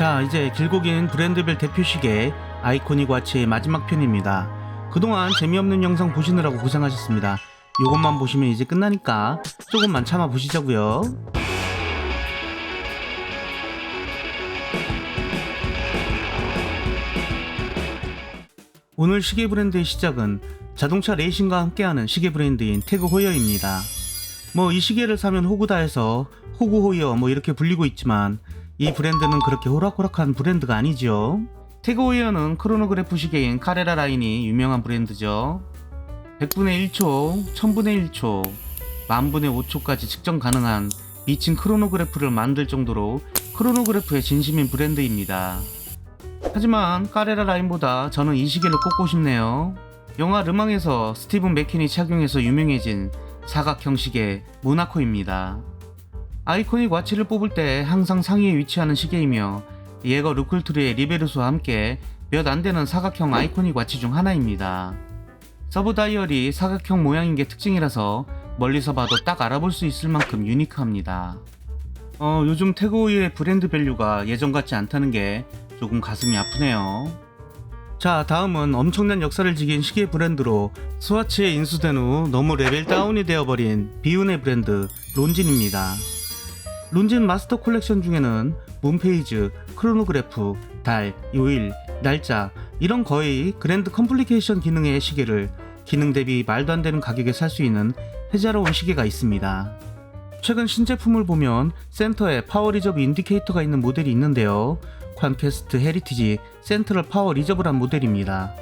자, 이제 길고 긴 브랜드별 대표 시계 아이코닉 와치의 마지막 편입니다. 그동안 재미없는 영상 보시느라고 고생하셨습니다. 요것만 보시면 이제 끝나니까 조금만 참아 보시자고요. 오늘 시계 브랜드의 시작은 자동차 레이싱과 함께하는 시계 브랜드인 태그 호이어입니다. 뭐 이 시계를 사면 호구다 해서 호구 호이어 뭐 이렇게 불리고 있지만 이 브랜드는 그렇게 호락호락한 브랜드가 아니죠. 태그 호이어는 크로노그래프 시계인 카레라 라인이 유명한 브랜드죠. 100분의 1초, 1000분의 1초, 만분의 5초까지 측정 가능한 미친 크로노그래프를 만들 정도로 크로노그래프의 진심인 브랜드입니다. 하지만 까레라 라인보다 저는 이 시계를 꼽고 싶네요. 영화 르망에서 스티븐 맥킨이 착용해서 유명해진 사각형 시계 모나코입니다. 아이코닉 와치를 뽑을 때 항상 상위에 위치하는 시계이며 예거 루클트리의 리베르스와 함께 몇 안 되는 사각형 아이코닉 와치 중 하나입니다. 서브 다이얼이 사각형 모양인 게 특징이라서 멀리서 봐도 딱 알아볼 수 있을 만큼 유니크합니다. 어, 요즘 태그오이의 브랜드 밸류가 예전 같지 않다는 게 조금 가슴이 아프네요. 자, 다음은 엄청난 역사를 지닌 시계 브랜드로 스와치에 인수된 후 너무 레벨 다운이 되어버린 비운의 브랜드 론진입니다. 론진 마스터 콜렉션 중에는 문페이즈, 크로노그래프, 달, 요일, 날짜 이런 거의 그랜드 컴플리케이션 기능의 시계를 기능 대비 말도 안 되는 가격에 살 수 있는 혜자로운 시계가 있습니다. 최근 신제품을 보면 센터에 파워 리저브 인디케이터가 있는 모델이 있는데요. 콴퀘스트 헤리티지 센트럴 파워 리저브란 모델입니다.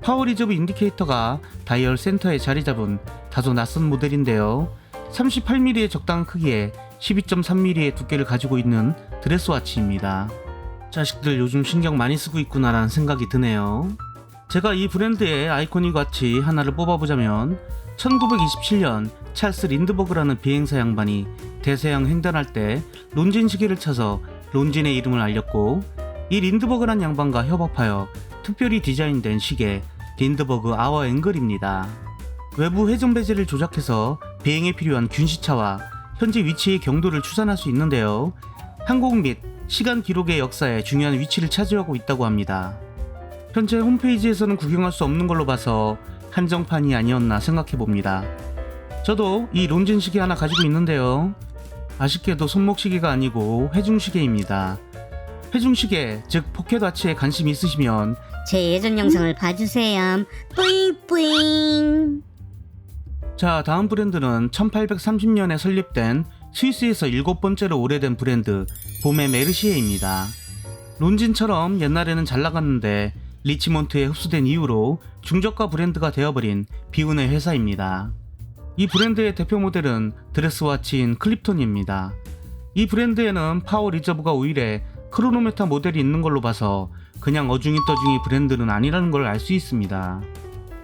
파워 리저브 인디케이터가 다이얼 센터에 자리 잡은 다소 낯선 모델인데요. 38mm의 적당한 크기에 12.3mm의 두께를 가지고 있는 드레스와치입니다. 자식들 요즘 신경 많이 쓰고 있구나라는 생각이 드네요. 제가 이 브랜드의 아이코닉 와치 하나를 뽑아보자면 1927년 찰스 린드버그라는 비행사 양반이 대서양 횡단할 때 론진 시계를 쳐서 론진의 이름을 알렸고 이 린드버그란 양반과 협업하여 특별히 디자인된 시계 린드버그 아워 앵글입니다. 외부 회전 베젤을 조작해서 비행에 필요한 균시차와 현재 위치의 경도를 추산할 수 있는데요. 항공 및 시간 기록의 역사에 중요한 위치를 차지하고 있다고 합니다. 현재 홈페이지에서는 구경할 수 없는 걸로 봐서 한정판이 아니었나 생각해 봅니다. 저도 이 론진 시계 하나 가지고 있는데요. 아쉽게도 손목 시계가 아니고 회중 시계입니다. 회중 시계, 즉 포켓 와치에 관심 있으시면 제 예전 영상을 봐주세요. 뿌잉 뿌잉. 자, 다음 브랜드는 1830년에 설립된 스위스에서 일곱 번째로 오래된 브랜드 봄의 메르시에입니다. 론진처럼 옛날에는 잘 나갔는데 리치몬트에 흡수된 이후로 중저가 브랜드가 되어버린 비운의 회사입니다. 이 브랜드의 대표 모델은 드레스와치인 클립톤입니다. 이 브랜드에는 파워 리저브가 오히려 크로노메타 모델이 있는 걸로 봐서 그냥 어중이 떠중이 브랜드는 아니라는 걸 알 수 있습니다.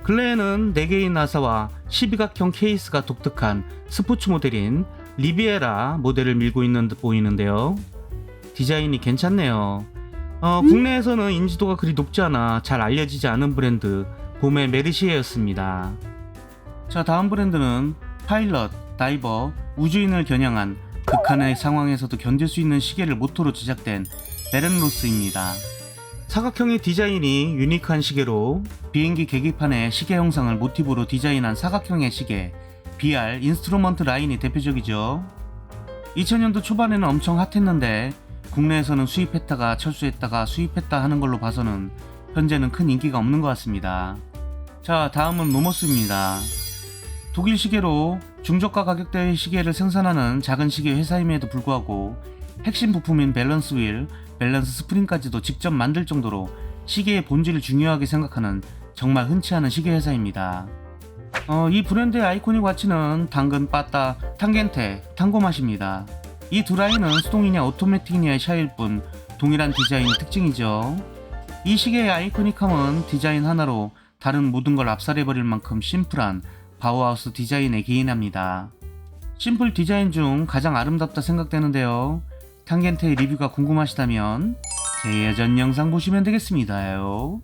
근래에는 4개의 나사와 12각형 케이스가 독특한 스포츠 모델인 리비에라 모델을 밀고 있는 듯 보이는데요. 디자인이 괜찮네요. 어, 국내에서는 인지도가 그리 높지 않아 잘 알려지지 않은 브랜드 봄의 메르시에였습니다. 자 다음 브랜드는 파일럿, 다이버, 우주인을 겨냥한 극한의 상황에서도 견딜 수 있는 시계를 모토로 제작된 베렌로스입니다. 사각형의 디자인이 유니크한 시계로 비행기 계기판의 시계 형상을 모티브로 디자인한 사각형의 시계 BR 인스트루먼트 라인이 대표적이죠. 2000년도 초반에는 엄청 핫했는데 국내에서는 수입했다가 철수했다가 수입했다 하는 걸로 봐서는 현재는 큰 인기가 없는 것 같습니다. 자 다음은 노모스입니다. 독일 시계로 중저가 가격대의 시계를 생산하는 작은 시계 회사임에도 불구하고 핵심 부품인 밸런스 휠, 밸런스 스프링까지도 직접 만들 정도로 시계의 본질을 중요하게 생각하는 정말 흔치 않은 시계 회사입니다. 어, 이 브랜드의 아이코닉 와치는 당근, 빠따, 탕겐테, 탕고맛입니다. 이 두 라인은 수동이냐 오토매틱이냐의 차이일 뿐 동일한 디자인 특징이죠. 이 시계의 아이코닉함은 디자인 하나로 다른 모든 걸 압살해버릴 만큼 심플한 바우하우스 디자인에 기인합니다. 심플 디자인 중 가장 아름답다 생각되는데요. 탕겐테의 리뷰가 궁금하시다면 제 예전 영상 보시면 되겠습니다요.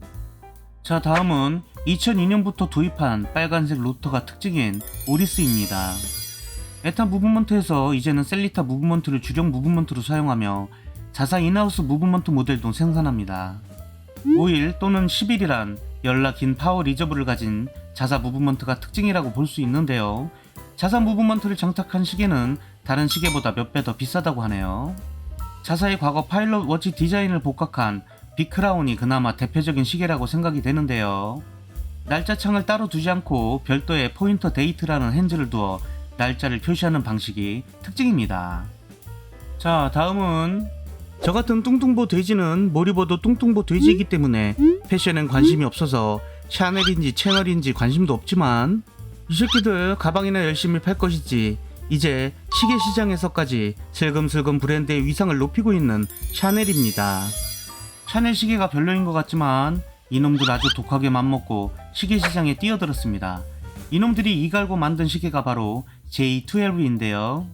자 다음은 2002년부터 도입한 빨간색 로터가 특징인 오리스입니다. 에타 무브먼트에서 이제는 셀리타 무브먼트를 주력 무브먼트로 사용하며 자사 인하우스 무브먼트 모델도 생산합니다. 5일 또는 10일이란 열나 긴 파워 리저브를 가진 자사 무브먼트가 특징이라고 볼 수 있는데요. 자사 무브먼트를 장착한 시계는 다른 시계보다 몇 배 더 비싸다고 하네요. 자사의 과거 파일럿 워치 디자인을 복각한 빅크라운이 그나마 대표적인 시계라고 생각이 되는데요. 날짜창을 따로 두지 않고 별도의 포인터 데이트라는 핸즈를 두어 날짜를 표시하는 방식이 특징입니다. 자, 다음은 저 같은 뚱뚱보 돼지는 뭘 입어도 뚱뚱보 돼지이기 때문에 패션엔 관심이 없어서 샤넬인지 채널인지 관심도 없지만 이 새끼들 가방이나 열심히 팔 것이지 이제 시계 시장에서까지 슬금슬금 브랜드의 위상을 높이고 있는 샤넬입니다. 샤넬 시계가 별로인 것 같지만 이놈들 아주 독하게 맘먹고 시계 시장에 뛰어들었습니다. 이놈들이 이갈고 만든 시계가 바로 J12인데요.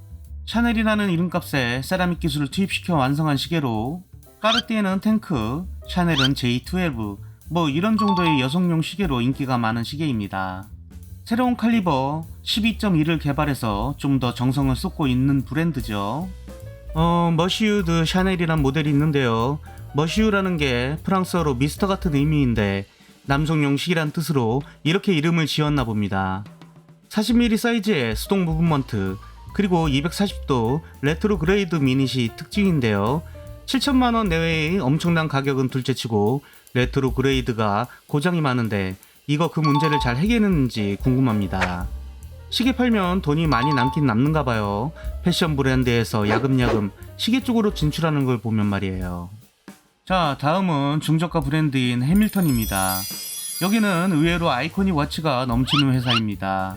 샤넬이라는 이름값에 세라믹 기술을 투입시켜 완성한 시계로 까르띠에는 탱크, 샤넬은 J12, 뭐 이런 정도의 여성용 시계로 인기가 많은 시계입니다. 새로운 칼리버 12.1을 개발해서 좀 더 정성을 쏟고 있는 브랜드죠. 어, 머시우드 샤넬이란 모델이 있는데요. 머시우라는 게 프랑스어로 미스터 같은 의미인데 남성용 시계란 뜻으로 이렇게 이름을 지었나 봅니다. 40mm 사이즈의 수동 무브먼트 그리고 240도 레트로 그레이드 미닛이 특징인데요. 7천만 원 내외의 엄청난 가격은 둘째치고 레트로 그레이드가 고장이 많은데 이거 그 문제를 잘 해결했는지 궁금합니다. 시계 팔면 돈이 많이 남긴 남는가 봐요. 패션 브랜드에서 야금야금 시계 쪽으로 진출하는 걸 보면 말이에요. 자, 다음은 중저가 브랜드인 해밀턴입니다. 여기는 의외로 아이코닉 워치가 넘치는 회사입니다.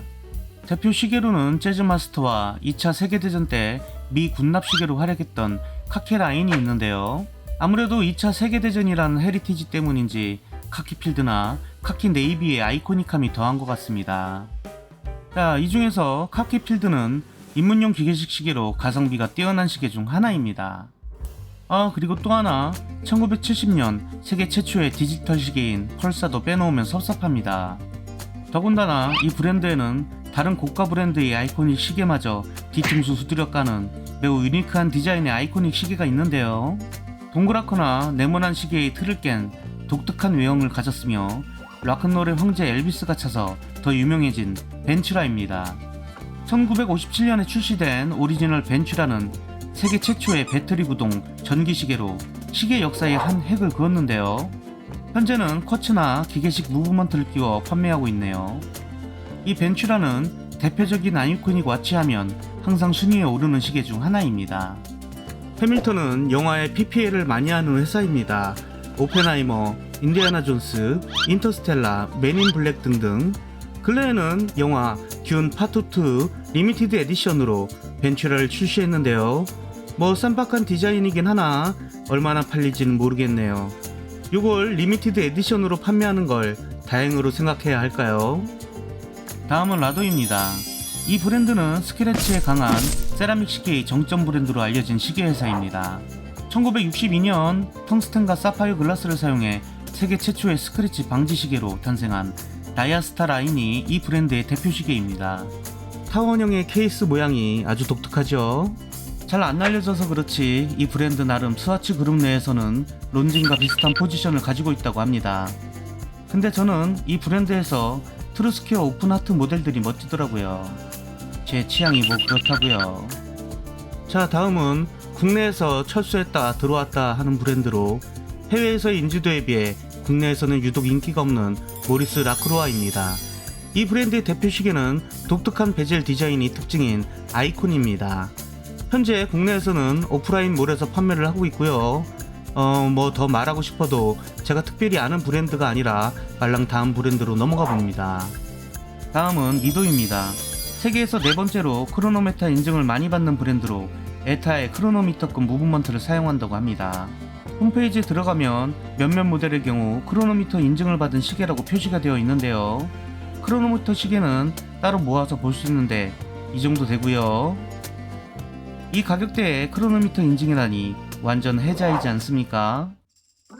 대표 시계로는 재즈마스터와 2차 세계대전 때 미 군납 시계로 활약했던 카케라인이 있는데요. 아무래도 2차 세계대전이라는 헤리티지 때문인지 카키필드나 카키 네이비의 아이코닉함이 더한 것 같습니다. 자, 이 중에서 카키 필드는 입문용 기계식 시계로 가성비가 뛰어난 시계 중 하나입니다. 아, 그리고 또 하나, 1970년 세계 최초의 디지털 시계인 펄사도 빼놓으면 섭섭합니다. 더군다나 이 브랜드에는 다른 고가 브랜드의 아이코닉 시계마저 뒤통수 후드려 까는 매우 유니크한 디자인의 아이코닉 시계가 있는데요. 동그랗거나 네모난 시계의 틀을 깬 독특한 외형을 가졌으며 락큰롤의 황제 엘비스가 차서 더 유명해진 벤츄라입니다. 1957년에 출시된 오리지널 벤츄라는 세계 최초의 배터리 구동 전기 시계로 시계 역사에 한 획을 그었는데요. 현재는 쿼츠나 기계식 무브먼트를 끼워 판매하고 있네요. 이 벤츄라는 대표적인 아이코닉 와치하면 항상 순위에 오르는 시계 중 하나입니다. 해밀턴은 영화에 PPL을 많이 하는 회사입니다. 오펜하이머, 인디아나 존스, 인터스텔라, 맨인 블랙 등등. 근래에는 영화 듄 파트 2 리미티드 에디션으로 벤츄라를 출시했는데요. 뭐 쌈박한 디자인이긴 하나 얼마나 팔릴지는 모르겠네요. 이걸 리미티드 에디션으로 판매하는 걸 다행으로 생각해야 할까요? 다음은 라도입니다. 이 브랜드는 스크래치에 강한 세라믹 시계의 정점 브랜드로 알려진 시계 회사입니다. 1962년 텅스텐과 사파이어 글라스를 사용해 세계 최초의 스크래치 방지 시계로 탄생한 다이아스타 라인이 이 브랜드의 대표 시계입니다. 타원형의 케이스 모양이 아주 독특하죠. 잘 안 알려져서 그렇지 이 브랜드 나름 스와치 그룹 내에서는 론진과 비슷한 포지션을 가지고 있다고 합니다. 근데 저는 이 브랜드에서 트루스퀘어 오픈하트 모델들이 멋지더라고요. 제 취향이 뭐 그렇다고요. 자 다음은 국내에서 철수했다 들어왔다 하는 브랜드로 해외에서의 인지도에 비해 국내에서는 유독 인기가 없는 모리스 라크로아입니다. 이 브랜드의 대표 시계는 독특한 베젤 디자인이 특징인 아이콘입니다. 현재 국내에서는 오프라인 몰에서 판매를 하고 있고요. 어, 뭐 더 말하고 싶어도 제가 특별히 아는 브랜드가 아니라 말랑 다음 브랜드로 넘어가 봅니다. 다음은 미도입니다. 세계에서 네 번째로 크로노메타 인증을 많이 받는 브랜드로 에타의 크로노미터급 무브먼트를 사용한다고 합니다. 홈페이지에 들어가면 몇몇 모델의 경우 크로노미터 인증을 받은 시계라고 표시가 되어 있는데요. 크로노미터 시계는 따로 모아서 볼 수 있는데 이 정도 되고요. 이 가격대에 크로노미터 인증이라니 완전 해자이지 않습니까?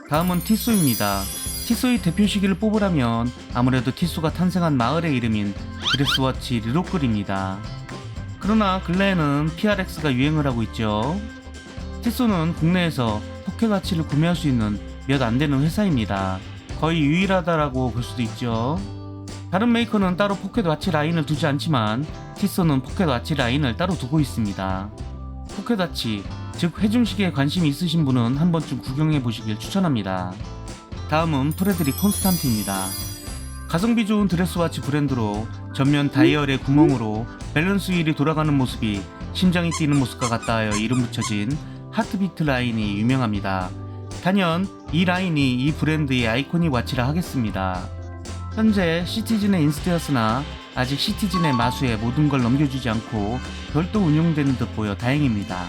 다음은 티소입니다. 티소의 대표 시기를 뽑으라면 아무래도 티소가 탄생한 마을의 이름인 드레스워치 리로클입니다. 그러나 근래에는 PRX가 유행을 하고 있죠. 티소는 국내에서 포켓 와치를 구매할 수 있는 몇 안 되는 회사입니다. 거의 유일하다라고 볼 수도 있죠. 다른 메이커는 따로 포켓 와치 라인을 두지 않지만 티소는 포켓 와치 라인을 따로 두고 있습니다. 포켓 와치, 즉 회중시계에 관심이 있으신 분은 한 번쯤 구경해 보시길 추천합니다. 다음은 프레드리 콘스탄트입니다. 가성비 좋은 드레스와치 브랜드로 전면 다이얼의 구멍으로 밸런스 휠이 돌아가는 모습이 심장이 뛰는 모습과 같다 하여 이름 붙여진 하트비트 라인이 유명합니다. 단연 이 라인이 이 브랜드의 아이코닉 와치라 하겠습니다. 현재 시티즌의 인스테어스나 아직 시티즌의 마수에 모든 걸 넘겨주지 않고 별도 운용되는 듯 보여 다행입니다.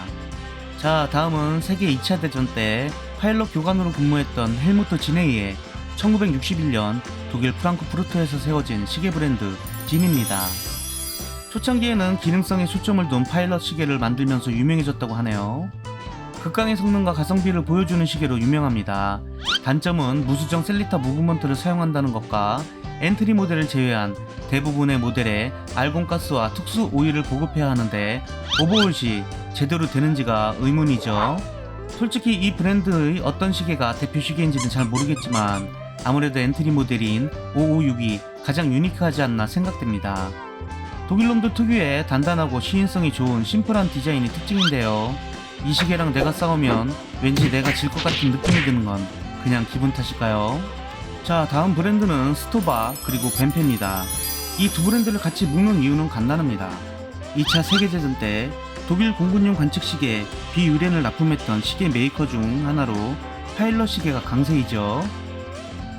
자, 다음은 세계 2차 대전 때 파일럿 교관으로 근무했던 헬무트 지네이의 1961년 독일 프랑크푸르트에서 세워진 시계 브랜드 진입니다. 초창기에는 기능성에 초점을 둔 파일럿 시계를 만들면서 유명해졌다고 하네요. 극강의 성능과 가성비를 보여주는 시계로 유명합니다. 단점은 무수정 셀리타 무브먼트를 사용한다는 것과 엔트리 모델을 제외한 대부분의 모델에 알곤가스와 특수 오일을 보급해야 하는데 오버홀 시 제대로 되는지가 의문이죠. 솔직히 이 브랜드의 어떤 시계가 대표 시계인지는 잘 모르겠지만 아무래도 엔트리 모델인 556이 가장 유니크하지 않나 생각됩니다. 독일놈들 특유의 단단하고 시인성이 좋은 심플한 디자인이 특징인데요. 이 시계랑 내가 싸우면 왠지 내가 질 것 같은 느낌이 드는 건 그냥 기분 탓일까요? 자, 다음 브랜드는 스토바 그리고 벤페입니다. 이 두 브랜드를 같이 묶는 이유는 간단합니다. 2차 세계대전 때 독일 공군용 관측 시계 비유렌을 납품했던 시계 메이커 중 하나로 파일럿 시계가 강세이죠.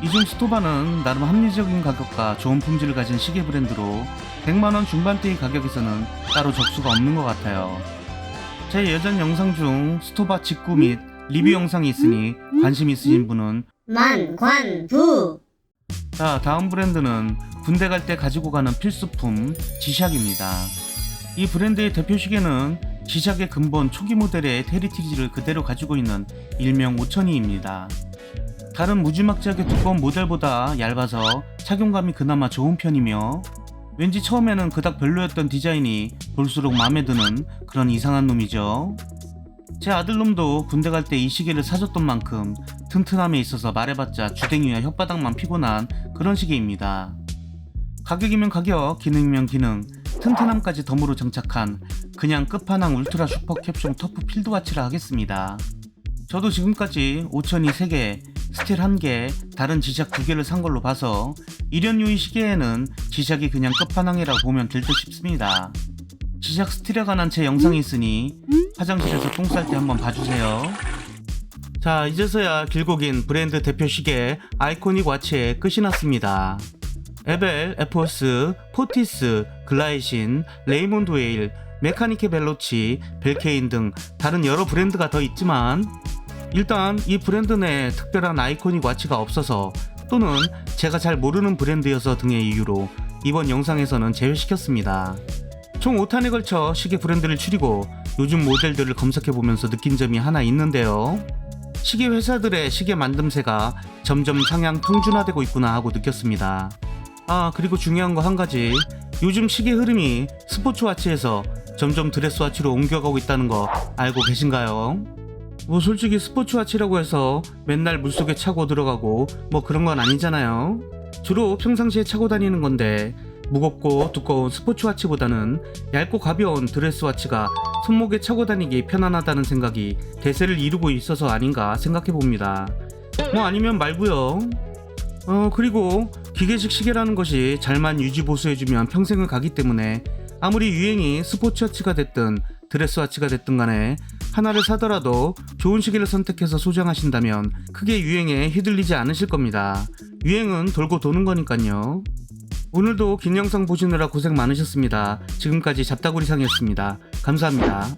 이 중 스토바는 나름 합리적인 가격과 좋은 품질을 가진 시계 브랜드로 100만원 중반대의 가격에서는 따로 적수가 없는 것 같아요. 제 예전 영상 중 스토바 직구 및 리뷰 영상이 있으니 관심 있으신 분은 만관부 자 다음 브랜드는 군대 갈 때 가지고 가는 필수품 지샥입니다. 이 브랜드의 대표 시계는 지샥의 근본 초기 모델의 헤리티지를 그대로 가지고 있는 일명 5000이입니다. 다른 무지막지하게 두꺼운 모델보다 얇아서 착용감이 그나마 좋은 편이며 왠지 처음에는 그닥 별로였던 디자인이 볼수록 마음에 드는 그런 이상한 놈이죠. 제 아들놈도 군대 갈 때 이 시계를 사줬던 만큼 튼튼함에 있어서 말해봤자 주댕이와 혓바닥만 피곤한 그런 시계입니다. 가격이면 가격, 기능이면 기능, 튼튼함까지 덤으로 장착한 그냥 끝판왕 울트라 슈퍼 캡숑 터프 필드와치라 하겠습니다. 저도 지금까지 5000이 3개, 스틸 1개, 다른 지샥 2개를 산 걸로 봐서 일연유의 시계에는 지샥이 그냥 끝판왕이라고 보면 될 듯 싶습니다. 지샥 스틸에 관한 제 영상이 있으니 화장실에서 똥 쌀 때 한번 봐주세요. 자, 이제서야 길고 긴 브랜드 대표 시계 아이코닉 와치의 끝이 났습니다. 에벨, 에포스, 포티스, 글라이신, 레이몬드 웨일, 메카니케 벨로치, 벨케인 등 다른 여러 브랜드가 더 있지만 일단 이 브랜드 내 특별한 아이코닉 와치가 없어서 또는 제가 잘 모르는 브랜드여서 등의 이유로 이번 영상에서는 제외시켰습니다. 총 5탄에 걸쳐 시계 브랜드를 추리고 요즘 모델들을 검색해보면서 느낀 점이 하나 있는데요. 시계 회사들의 시계 만듦새가 점점 상향 평준화되고 있구나 하고 느꼈습니다. 아, 그리고 중요한 거 한 가지. 요즘 시계 흐름이 스포츠 와치에서 점점 드레스 와치로 옮겨가고 있다는 거 알고 계신가요? 뭐 솔직히 스포츠 와치라고 해서 맨날 물속에 차고 들어가고 뭐 그런 건 아니잖아요. 주로 평상시에 차고 다니는 건데 무겁고 두꺼운 스포츠 와치보다는 얇고 가벼운 드레스 와치가 손목에 차고 다니기 편안하다는 생각이 대세를 이루고 있어서 아닌가 생각해 봅니다. 뭐 아니면 말고요. 어 그리고 기계식 시계라는 것이 잘만 유지 보수해주면 평생을 가기 때문에 아무리 유행이 스포츠 와치가 됐든 드레스 와치가 됐든 간에 하나를 사더라도 좋은 시계를 선택해서 소장하신다면 크게 유행에 휘둘리지 않으실 겁니다. 유행은 돌고 도는 거니까요. 오늘도 긴 영상 보시느라 고생 많으셨습니다. 지금까지 잡다구리상이었습니다. 감사합니다.